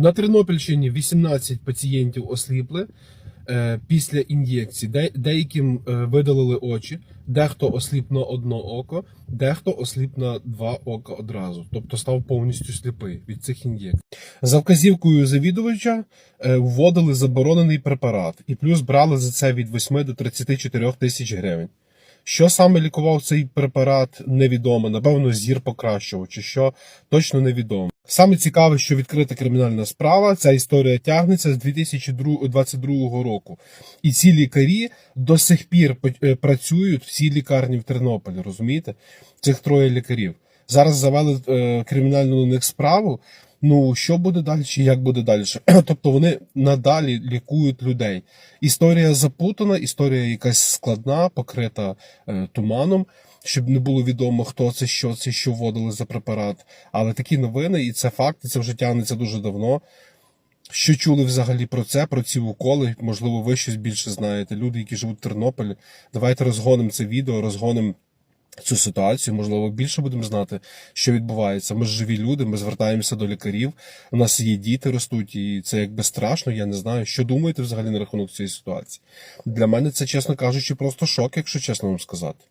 На Тернопільщині 18 пацієнтів осліпли е, після ін'єкцій. Деяким е, видалили очі, дехто осліп на одно око, дехто осліп на два ока одразу. Тобто став повністю сліпий від цих ін'єкцій. За вказівкою завідувача е, вводили заборонений препарат і плюс брали за це від 8 до 34 тисяч гривень. Що саме лікував цей препарат, невідомо. Напевно, зір покращував, чи що точно невідомо. Саме цікаве, що відкрита кримінальна справа. Ця історія тягнеться з 2022 року. І ці лікарі до сих пір е, працюють в цій лікарні в Тернополі. Розумієте? Цих троє лікарів. Зараз завели е, кримінальну на них справу. Ну, що буде далі, як буде далі? Тобто вони надалі лікують людей. Історія запутана, історія якась складна, покрита е, туманом, щоб не було відомо, хто це, що це, що вводили за препарат. Але такі новини, і це факти, це вже тягнеться дуже давно. Що чули взагалі про це, про ці уколи? Можливо, ви щось більше знаєте. Люди, які живуть в Тернополі. Давайте розгонимо це відео, розгонимо цю ситуацію. Можливо, більше будемо знати, що відбувається. Ми ж живі люди, ми звертаємося до лікарів. У нас є діти ростуть, і це якби страшно. Я не знаю, що думаєте взагалі на рахунок цієї ситуації. Для мене це, чесно кажучи, просто шок, якщо чесно вам сказати.